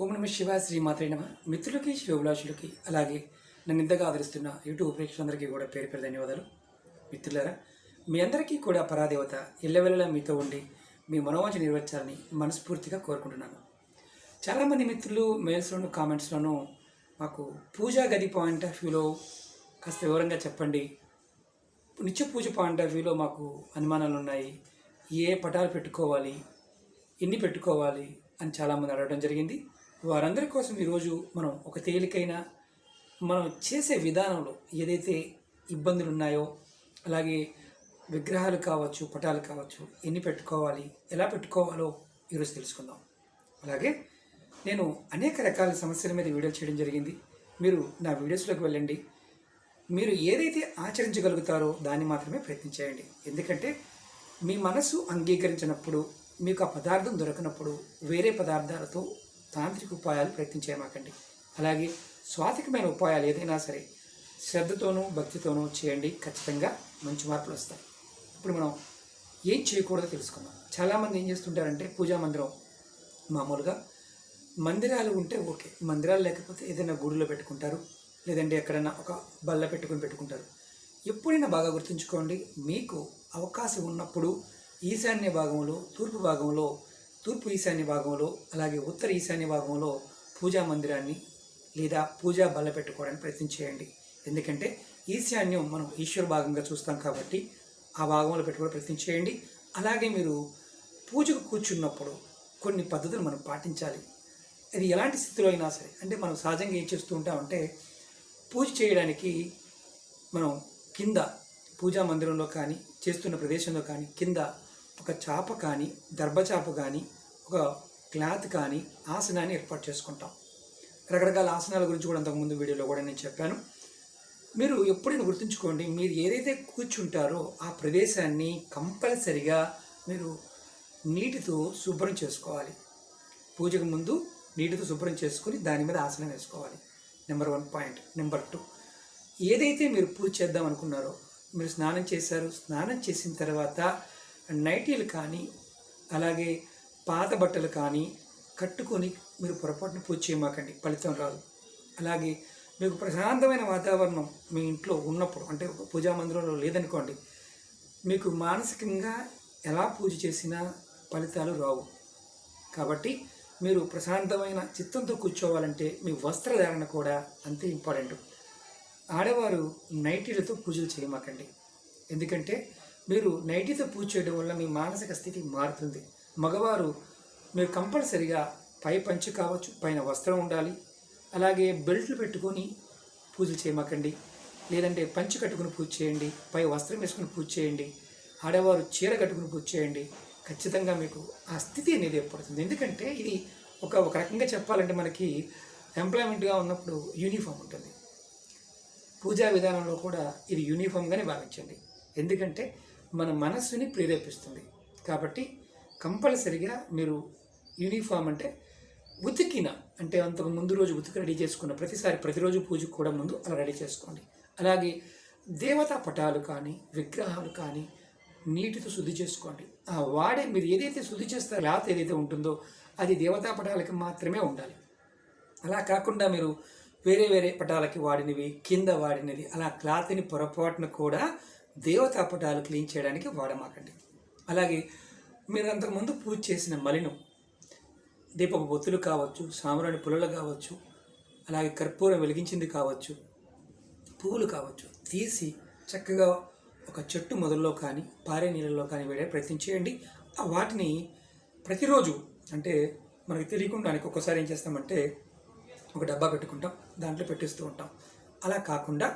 ఓం నమ శివ శ్రీమాత్రే నమ. మిత్రులకి శివభిలాషులకి అలాగే నన్ను ఇంతగా ఆదరిస్తున్న యూట్యూబ్ ప్రేక్షకులందరికీ కూడా పేరు పేరు ధన్యవాదాలు. మిత్రులారా మీ అందరికీ కూడా పరాదేవత ఎల్లవెల్లలా మీతో ఉండి మీ మనోవాంఛ నెరవేర్చాలని మనస్ఫూర్తిగా కోరుకుంటున్నాను. చాలామంది మిత్రులు మెయిల్స్లోను కామెంట్స్లోనూ మాకు పూజా గది పాయింట్ ఆఫ్ వ్యూలో కాస్త వివరంగా చెప్పండి. నిత్య పూజ పాయింట్ ఆఫ్ వ్యూలో మాకు అనుమానాలు ఉన్నాయి. ఏ పటాలు పెట్టుకోవాలి? ఎన్ని పెట్టుకోవాలి? అని చాలామంది అడగడం జరిగింది. వారందరి కోసం ఈరోజు మనం ఒక తేలికైన మనం చేసే విధానంలో ఏదైతే ఇబ్బందులు ఉన్నాయో అలాగే విగ్రహాలు కావచ్చు పటాలు కావచ్చు ఎన్ని పెట్టుకోవాలి ఎలా పెట్టుకోవాలో ఈరోజు తెలుసుకుందాం. అలాగే నేను అనేక రకాల సమస్యల మీద వీడియోలు చేయడం జరిగింది. మీరు నా వీడియోస్లోకి వెళ్ళండి. మీరు ఏదైతే ఆచరించగలుగుతారో దాన్ని మాత్రమే ప్రయత్నించేయండి ఎందుకంటే మీ మనసు అంగీకరించినప్పుడు మీకు ఆ పదార్థం దొరకనప్పుడు వేరే పదార్థాలతో తాంత్రిక ఉపాయాలు ప్రయత్నించేయమాకండి అలాగే స్వాతికమైన ఉపాయాలు ఏదైనా సరే శ్రద్ధతోనూ భక్తితోనూ చేయండి. ఖచ్చితంగా మంచి మార్పులు వస్తాయి. ఇప్పుడు మనం ఏం చేయకూడదో తెలుసుకుందాం. చాలామంది ఏం చేస్తుంటారంటే పూజా మందిరం మామూలుగా మందిరాలు ఉంటే ఓకే. మందిరాలు లేకపోతే ఏదైనా గుడిలో పెట్టుకుంటారు. లేదంటే ఎక్కడైనా ఒక బల్ల పెట్టుకుని పెట్టుకుంటారు. ఎప్పుడైనా బాగా గుర్తుంచుకోండి మీకు అవకాశం ఉన్నప్పుడు ఈశాన్య భాగంలో తూర్పు భాగంలో తూర్పు ఈశాన్య భాగంలో అలాగే ఉత్తర ఈశాన్య భాగంలో పూజా మందిరాన్ని లేదా పూజా బల్ల పెట్టుకోవడానికి ప్రయత్నం చేయండి. ఎందుకంటే ఈశాన్యం మనం ఈశ్వర భాగంగా చూస్తాం కాబట్టి ఆ భాగంలో పెట్టుకోవడం ప్రయత్నం చేయండి. అలాగే మీరు పూజకు కూర్చున్నప్పుడు కొన్ని పద్ధతులు మనం పాటించాలి. అది ఎలాంటి స్థితిలో అయినా సరే అంటే మనం సహజంగా ఏం చేస్తూ ఉంటామంటే పూజ చేయడానికి మనం కింద పూజా మందిరంలో కానీ చేస్తున్న ప్రదేశంలో కానీ కింద ఒక చాప కానీ దర్భచాప కానీ ఒక క్లాత్ కానీ ఆసనాన్ని ఏర్పాటు చేసుకుంటాం. రకరకాల ఆసనాల గురించి కూడా అంతకుముందు వీడియోలో కూడా నేను చెప్పాను. మీరు ఎప్పుడైనా గుర్తుంచుకోండి మీరు ఏదైతే కూర్చుంటారో ఆ ప్రదేశాన్ని కంపల్సరిగా మీరు నీటితో శుభ్రం చేసుకోవాలి. పూజకు ముందు నీటితో శుభ్రం చేసుకొని దాని మీద ఆసనం వేసుకోవాలి. Number one point. Number two. ఏదైతే మీరు పూజ చేద్దాం అనుకున్నారో మీరు స్నానం చేశారు స్నానం చేసిన తర్వాత నైటీలు కానీ అలాగే పాత బట్టలు కానీ కట్టుకొని మీరు పొరపాటున పూజ చేయమాకండి. ఫలితం రాదు. అలాగే మీకు ప్రశాంతమైన వాతావరణం మీ ఇంట్లో ఉన్నప్పుడు అంటే ఒక పూజా మందిరంలో లేదనుకోండి మీకు మానసికంగా ఎలా పూజ చేసినా ఫలితాలు రావు. కాబట్టి మీరు ప్రశాంతమైన చిత్తంతో కూర్చోవాలంటే మీ వస్త్రధారణ కూడా అంతే ఇంపార్టెంట్. ఆడవారు నైటీలతో పూజలు చేయమాకండి. ఎందుకంటే మీరు నైటీతో పూజ చేయడం వల్ల మీ మానసిక స్థితి మారుతుంది. మగవారు మీరు కంపల్సరిగా పై పంచి కావచ్చు పైన వస్త్రం ఉండాలి. అలాగే బెల్ట్లు పెట్టుకొని పూజలు చేయమాకండి. లేదంటే పంచి కట్టుకుని పూజ చేయండి పై వస్త్రం వేసుకుని పూజ చేయండి ఆడవారు చీర కట్టుకుని పూజ చేయండి. ఖచ్చితంగా మీకు ఆ స్థితి అనేది ఏర్పడుతుంది. ఎందుకంటే ఇది ఒక ఒక రకంగా చెప్పాలంటే మనకి ఎంప్లాయ్మెంట్గా ఉన్నప్పుడు యూనిఫామ్ ఉంటుంది. పూజా విధానంలో కూడా ఇది యూనిఫామ్గానే భావించండి. ఎందుకంటే మన మనస్సుని ప్రేరేపిస్తుంది. కాబట్టి కంపల్సరిగా మీరు యూనిఫామ్ అంటే ఉతికిన అంటే అంతకు ముందు రోజు ఉతికి రెడీ చేసుకున్న ప్రతిసారి ప్రతిరోజు పూజకు కూడా ముందు అలా రెడీ చేసుకోండి. అలాగే దేవతా పటాలు కానీ విగ్రహాలు కానీ నీటితో శుద్ధి చేసుకోండి. ఆ వాడే మీరు ఏదైతే శుద్ధి చేస్తారో క్లాత్ ఏదైతే ఉంటుందో అది దేవతా పటాలకి మాత్రమే ఉండాలి. అలా కాకుండా మీరు వేరే వేరే పటాలకి వాడినవి కింద వాడినది అలా క్లాత్ని పొరపాటున కూడా దేవతా పటాలు క్లీన్ చేయడానికి వాడమాకండి. అలాగే మీరు అంతకుముందు పూజ చేసిన మలినం దీపపు బొత్తులు కావచ్చు సాంబ్రాణి పుల్లలు కావచ్చు అలాగే కర్పూరం వెలిగించింది కావచ్చు పువ్వులు కావచ్చు తీసి చక్కగా ఒక చెట్టు మొదల్లో కానీ పారే నీళ్ళలో కానీ వేడే ప్రయత్నం చేయండి. ఆ వాటిని ప్రతిరోజు అంటే మనకి తెలియకుండానికి ఒక్కసారి ఏం చేస్తామంటే ఒక డబ్బా పెట్టుకుంటాం దాంట్లో పెట్టిస్తూ ఉంటాం. అలా కాకుండా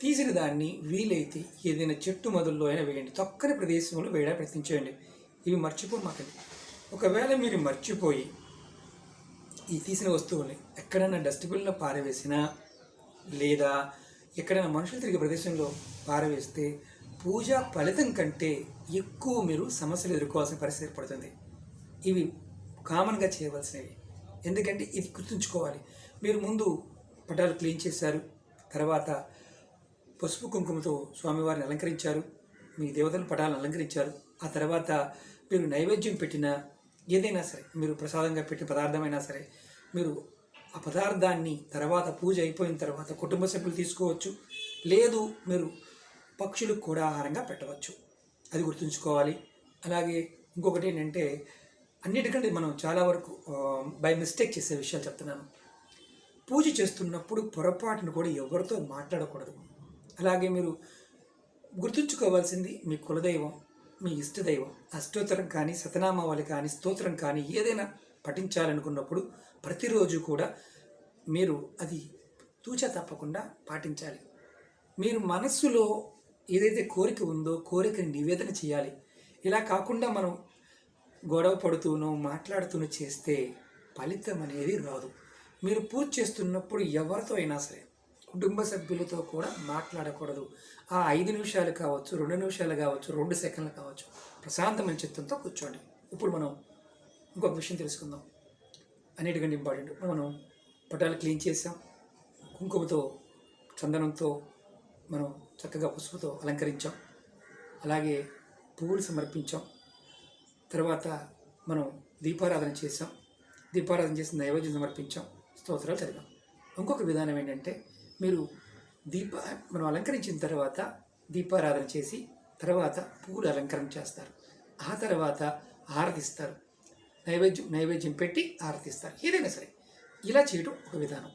తీసిన దాన్ని వీలైతే ఏదైనా చెట్టు మొదల్లో అయినా వేయండి. తొక్కని ప్రదేశంలో వేయడా ప్రయత్నించేయండి ఇవి మర్చిపోమాకండి ఒకవేళ మీరు మర్చిపోయి ఈ తీసిన వస్తువుల్ని ఎక్కడైనా డస్ట్బిన్లో పారవేసినా లేదా ఎక్కడైనా మనుషులు తిరిగే ప్రదేశంలో పారవేస్తే పూజ ఫలితం కంటే ఎక్కువ మీరు సమస్యలు ఎదుర్కోవాల్సిన పరిస్థితి ఏర్పడుతుంది. ఇవి కామన్గా చేయవలసినవి. ఎందుకంటే ఇది గుర్తుంచుకోవాలి. మీరు ముందు పటాలు క్లీన్ చేశారు. తర్వాత పసుపు కుంకుమతో స్వామివారిని అలంకరించారు. మీ దేవతల పటాలను అలంకరించారు. ఆ తర్వాత మీరు నైవేద్యం పెట్టిన ఏదైనా సరే మీరు ప్రసాదంగా పెట్టిన పదార్థమైనా సరే మీరు ఆ పదార్థాన్ని తర్వాత పూజ అయిపోయిన తర్వాత కుటుంబ సభ్యులు తీసుకోవచ్చు. లేదు మీరు పక్షులకు కూడా ఆహారంగా పెట్టవచ్చు. అది గుర్తుంచుకోవాలి. అలాగే ఇంకొకటి ఏంటంటే అన్నిటికంటే మనం చాలా వరకు బై మిస్టేక్ చేసే విషయాలు చెప్తున్నాను. పూజ చేస్తున్నప్పుడు పొరపాటును కూడా ఎవరితో మాట్లాడకూడదు. అలాగే మీరు గుర్తుంచుకోవాల్సింది మీ కులదైవం మీ ఇష్టదైవం అష్టోత్తరం కానీ సతనామావళి కానీ స్తోత్రం కానీ ఏదైనా పఠించాలనుకున్నప్పుడు ప్రతిరోజు కూడా మీరు అది తూచ తప్పకుండా పాటించాలి. మీరు మనస్సులో ఏదైతే కోరిక ఉందో కోరికని నివేదన చేయాలి. ఇలా కాకుండా మనం గొడవ పడుతూనో మాట్లాడుతూనో చేస్తే ఫలితం అనేది రాదు. మీరు పూజ చేస్తున్నప్పుడు ఎవరితో అయినా సరే కుటుంబ సభ్యులతో కూడా మాట్లాడకూడదు. ఆ ఐదు నిమిషాలు కావచ్చు రెండు నిమిషాలు కావచ్చు రెండు సెకండ్లు కావచ్చు ప్రశాంతమైన చిత్తంతో కూర్చోండి. ఇప్పుడు మనం ఇంకొక విషయం తెలుసుకుందాం. అన్నిటికంటే ఇంపార్టెంట్. మనం పటాలు క్లీన్ చేసాం. కుంకుమతో చందనంతో మనం చక్కగా పసుపుతో అలంకరించాం. అలాగే పువ్వులు సమర్పించాం. తర్వాత మనం దీపారాధన చేసాం. దీపారాధన చేసి నైవేద్యం సమర్పించాం. స్తోత్రాలు చదివాం. ఇంకొక విధానం ఏంటంటే మీరు దీప మనం అలంకరించిన తర్వాత దీపారాధన చేసి తర్వాత పూలు అలంకరణ చేస్తారు. ఆ తర్వాత ఆరతిస్తారు నైవేద్యం నైవేద్యం పెట్టి ఆరతిస్తారు ఏదైనా సరే ఇలా చేయడం ఒక విధానం.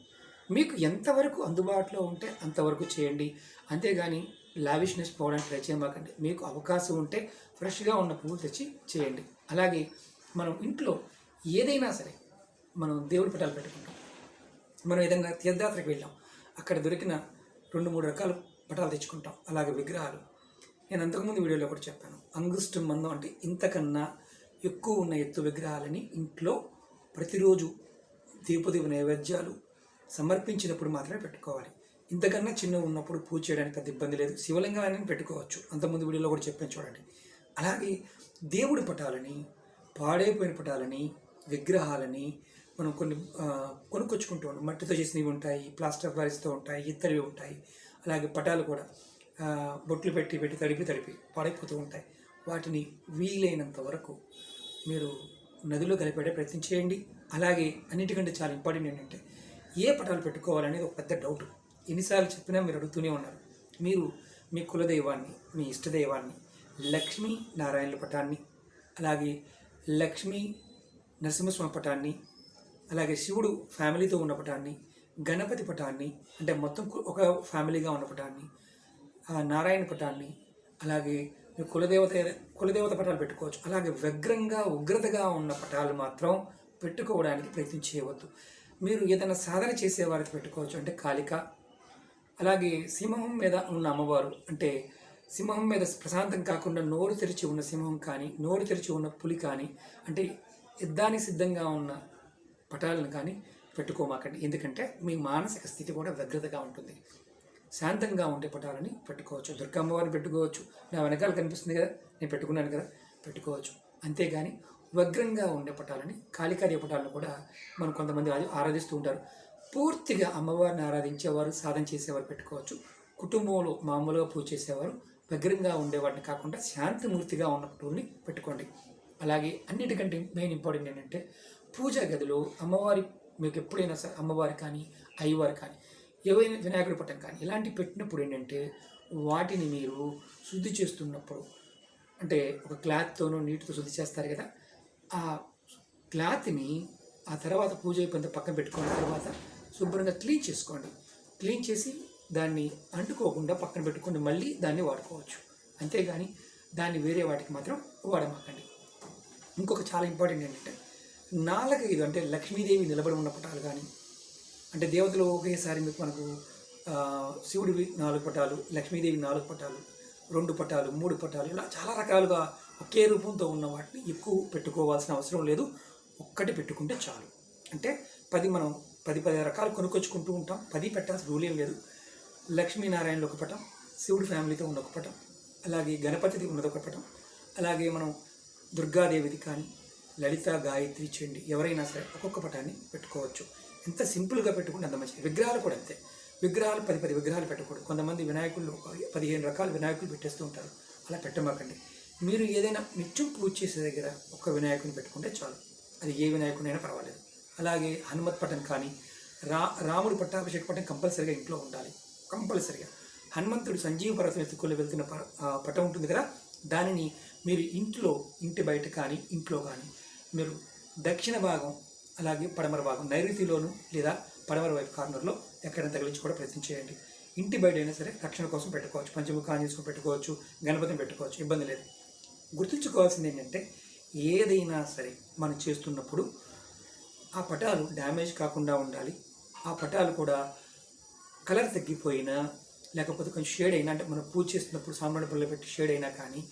మీకు ఎంతవరకు అందుబాటులో ఉంటే అంతవరకు చేయండి. అంతేగాని లావిష్నెస్ పోవడానికి ట్రై చేయమాకండి. మీకు అవకాశం ఉంటే ఫ్రెష్గా ఉన్న పువ్వులు తెచ్చి చేయండి. అలాగే మనం ఇంట్లో ఏదైనా సరే మనం దేవుడి పటాలు పెట్టుకుంటాం. మనం ఏదైనా తీర్థయాత్రకు వెళ్ళాం. అక్కడ దొరికిన రెండు మూడు రకాల పటాలు తెచ్చుకుంటాం. అలాగే విగ్రహాలు. నేను అంతకుముందు వీడియోలో కూడా చెప్పాను. అంగుష్టం మందం అంటే ఇంతకన్నా ఎక్కువ ఉన్న ఎత్తు విగ్రహాలని ఇంట్లో ప్రతిరోజు దీపదీప నైవేద్యాలు సమర్పించినప్పుడు మాత్రమే పెట్టుకోవాలి. ఇంతకన్నా చిన్న ఉన్నప్పుడు పూజ చేయడానికి పెద్ద ఇబ్బంది లేదు. శివలింగాన్ని పెట్టుకోవచ్చు. అంతకుముందు వీడియోలో కూడా చెప్పాను చూడండి. అలాగే దేవుడి పటాలని పాడైపోయిన పటాలని విగ్రహాలని మనం కొన్ని కొనుక్కొచ్చుకుంటూ ఉంటాం. మట్టితో చేసినవి ఉంటాయి ప్లాస్టర్ ఆఫ్ ఉంటాయి ఇత్తడివి ఉంటాయి అలాగే పటాలు కూడా బొట్లు పెట్టి పెట్టి తడిపి తడిపి పాడైపోతూ ఉంటాయి. వాటిని వీలైనంత వరకు మీరు నదిలో కలిపేటే ప్రయత్నం చేయండి. అలాగే అన్నిటికంటే చాలా ఇంపార్టెంట్ ఏంటంటే ఏ పటాలు పెట్టుకోవాలనేది ఒక పెద్ద డౌట్. ఎన్నిసార్లు చెప్పినా మీరు అడుగుతూనే ఉన్నారు. మీరు మీ కులదైవాన్ని మీ ఇష్టదైవాన్ని లక్ష్మీ నారాయణుల పటాన్ని అలాగే లక్ష్మీ నరసింహస్వామి పటాన్ని అలాగే శివుడు ఫ్యామిలీతో ఉన్న పటాన్ని గణపతి పటాన్ని అంటే మొత్తం ఒక ఫ్యామిలీగా ఉన్న పటాన్ని నారాయణ పటాన్ని అలాగే కులదేవత కులదేవత పటాలు పెట్టుకోవచ్చు. అలాగే వ్యగ్రంగా ఉగ్రతగా ఉన్న పటాలు మాత్రం పెట్టుకోవడానికి ప్రయత్నం చేయవద్దు. మీరు ఏదైనా సాధన చేసే వారికి పెట్టుకోవచ్చు అంటే కాళిక. అలాగే సింహం మీద ఉన్న అమ్మవారు అంటే సింహం మీద ప్రశాంతం కాకుండా నోరు తెరిచి ఉన్న సింహం కానీ నోరు తెరిచి ఉన్న పులి కానీ అంటే యుద్ధానికి సిద్ధంగా ఉన్న పటాలను కానీ పెట్టుకోమాకండి. ఎందుకంటే మీ మానసిక స్థితి కూడా వ్యగ్రతగా ఉంటుంది. శాంతంగా ఉండే పటాలని పెట్టుకోవచ్చు. దుర్గమ్మవారిని పెట్టుకోవచ్చు. నా వెనకాల కనిపిస్తుంది కదా నేను పెట్టుకున్నాను కదా పెట్టుకోవచ్చు. అంతేగాని వ్యగ్రంగా ఉండే పటాలని కాళికార్య పటాలను కూడా మనం కొంతమంది ఆరాధిస్తూ ఉంటారు. పూర్తిగా అమ్మవారిని ఆరాధించేవారు సాధన చేసేవారు పెట్టుకోవచ్చు. కుటుంబంలో మామూలుగా పూజ చేసేవారు వ్యగ్రంగా ఉండేవాడిని కాకుండా శాంతిమూర్తిగా ఉన్న పటువుల్ని పెట్టుకోండి. అలాగే అన్నిటికంటే మెయిన్ ఇంపార్టెంట్ ఏంటంటే పూజా గదిలో అమ్మవారి మీకు ఎప్పుడైనా సరే అమ్మవారి కానీ అయ్యవారు కానీ ఏవైనా వినాయకుడి పట్టం కానీ ఇలాంటివి పెట్టినప్పుడు ఏంటంటే వాటిని మీరు శుద్ధి చేస్తున్నప్పుడు అంటే ఒక క్లాత్తోనో నీటితో శుద్ధి చేస్తారు కదా ఆ క్లాత్ని ఆ తర్వాత పూజ అయిపోయిన పక్కన పెట్టుకున్న తర్వాత శుభ్రంగా క్లీన్ చేసుకోండి. క్లీన్ చేసి దాన్ని అంటుకోకుండా పక్కన పెట్టుకొని మళ్ళీ దాన్ని వాడుకోవచ్చు. అంతేగాని దాన్ని వేరే వాటికి మాత్రం వాడమాకండి. ఇంకొక చాలా ఇంపార్టెంట్ ఏంటంటే నాలుగైదు అంటే లక్ష్మీదేవి నిలబడి ఉన్న పటాలు కానీ అంటే దేవతలు ఒకేసారి మీకు మనకు శివుడివి నాలుగు పటాలు లక్ష్మీదేవి నాలుగు పటాలు రెండు పటాలు మూడు పటాలు ఇలా చాలా రకాలుగా ఒకే రూపంతో ఉన్న వాటిని ఎక్కువ పెట్టుకోవాల్సిన అవసరం లేదు. ఒక్కటి పెట్టుకుంటే చాలు. అంటే పది మనం పది పది రకాలు కొనుక్కొచ్చుకుంటూ ఉంటాం. పది పెట్టాల్సిన రూల్ ఏం లేదు. లక్ష్మీనారాయణలు ఒక పటం శివుడి ఫ్యామిలీతో ఉన్న ఒక పటం అలాగే గణపతిది ఉన్నది ఒక పటం అలాగే మనం దుర్గాదేవిది కానీ లలిత గాయత్రి చండి ఎవరైనా సరే ఒక్కొక్క పటాన్ని పెట్టుకోవచ్చు. ఎంత సింపుల్గా పెట్టుకుంటే అంత మంచిది. విగ్రహాలు కూడా అంతే. విగ్రహాలు పది పది విగ్రహాలు పెట్టకూడదు. కొంతమంది వినాయకులు పదిహేను రకాల వినాయకులు పెట్టేస్తూ ఉంటారు. అలా పెట్టమాకండి. మీరు ఏదైనా నిత్యం పూజ చేసే దగ్గర ఒక్క వినాయకుని పెట్టుకుంటే చాలు. అది ఏ వినాయకుడైనా పర్వాలేదు. అలాగే హనుమత్ పటం కానీ రా రాముడి పట్టాభిషేక పటం కంపల్సరిగా ఇంట్లో ఉండాలి. కంపల్సరిగా. హనుమంతుడు సంజీవ పర్వతం ఎత్తుకొని వెళ్తున్న ప- పటం ఉంటుంది కదా? దానిని మీరు ఇంట్లో ఇంటి బయట కానీ ఇంట్లో కానీ మీరు దక్షిణ భాగం అలాగే పడమర భాగం నైరుతిలోను లేదా పడమర వైపు కార్నర్లో ఎక్కడైనా తగిలించి కూడా ప్రయత్నం చేయండి. ఇంటి బయట అయినా సరే రక్షణ కోసం పెట్టుకోవచ్చు. పంచముఖ ఆంజనేయుని పెట్టుకోవచ్చు. గణపతిని పెట్టుకోవచ్చు. ఇబ్బంది లేదు. గుర్తుంచుకోవాల్సింది ఏంటంటే ఏదైనా సరే మనం చేస్తున్నప్పుడు ఆ పటాలు డ్యామేజ్ కాకుండా ఉండాలి. ఆ పటాలు కూడా కలర్ తగ్గిపోయినా లేకపోతే కొంచెం షేడ్ అయినా అంటే మనం పూజ చేస్తున్నప్పుడు సాంబ్రాణి పళ్ళు పెట్టి షేడ్ అయినా కానీ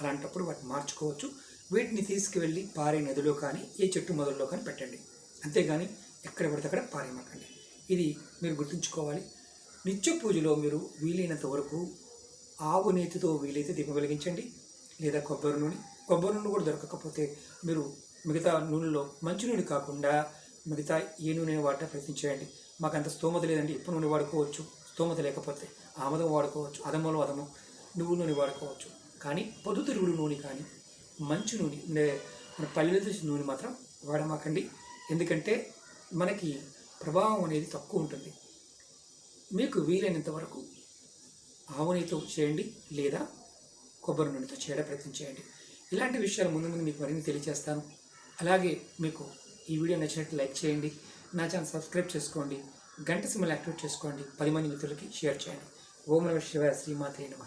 అలాంటప్పుడు వాటిని మార్చుకోవచ్చు. వీటిని తీసుకువెళ్ళి పారే నదిలో కానీ ఏ చెట్టు మొదల్లో కానీ పెట్టండి. అంతేగాని ఎక్కడ పడితే అక్కడ పారేయమాకండి. ఇది మీరు గుర్తుంచుకోవాలి. నిత్య పూజలో మీరు వీలైనంత వరకు ఆవు నేతితో వీలైతే దీపం వెలిగించండి లేదా కొబ్బరి నూనె. కొబ్బరి నూనె కూడా దొరకకపోతే మీరు మిగతా నూనెలో మంచి నూనె కాకుండా మిగతా ఏ నూనె వాడటం ప్రయత్నం చేయండి మాకు అంత స్తోమత లేదండి. ఎప్పుడు నూనె వాడుకోవచ్చు స్తోమత లేకపోతే ఆమదం వాడుకోవచ్చు అదమలో అదము నువ్వు నూనె వాడుకోవచ్చు. కానీ పొద్దుతిరుగుడు నూనె కానీ మంచి నూనె అంటే మన పల్లెలు తెచ్చిన నూనె మాత్రం వాడమాకండి. ఎందుకంటే మనకి ప్రభావం అనేది తక్కువ ఉంటుంది. మీకు వీలైనంత వరకు ఆవు నెయ్యితో చేయండి లేదా కొబ్బరి నూనెతో చేయడం ప్రయత్నం చేయండి. ఇలాంటి విషయాలు ముందు ముందు మీకు మరిన్ని తెలియజేస్తాను. అలాగే మీకు ఈ వీడియో నచ్చినట్టు లైక్ చేయండి నా ఛానల్ సబ్స్క్రైబ్ చేసుకోండి గంట సిమ్మల్ యాక్టివేట్ చేసుకోండి. పది మంది మిత్రులకి షేర్ చేయండి. ఓం నమ శివ శ్రీమాతే నమ.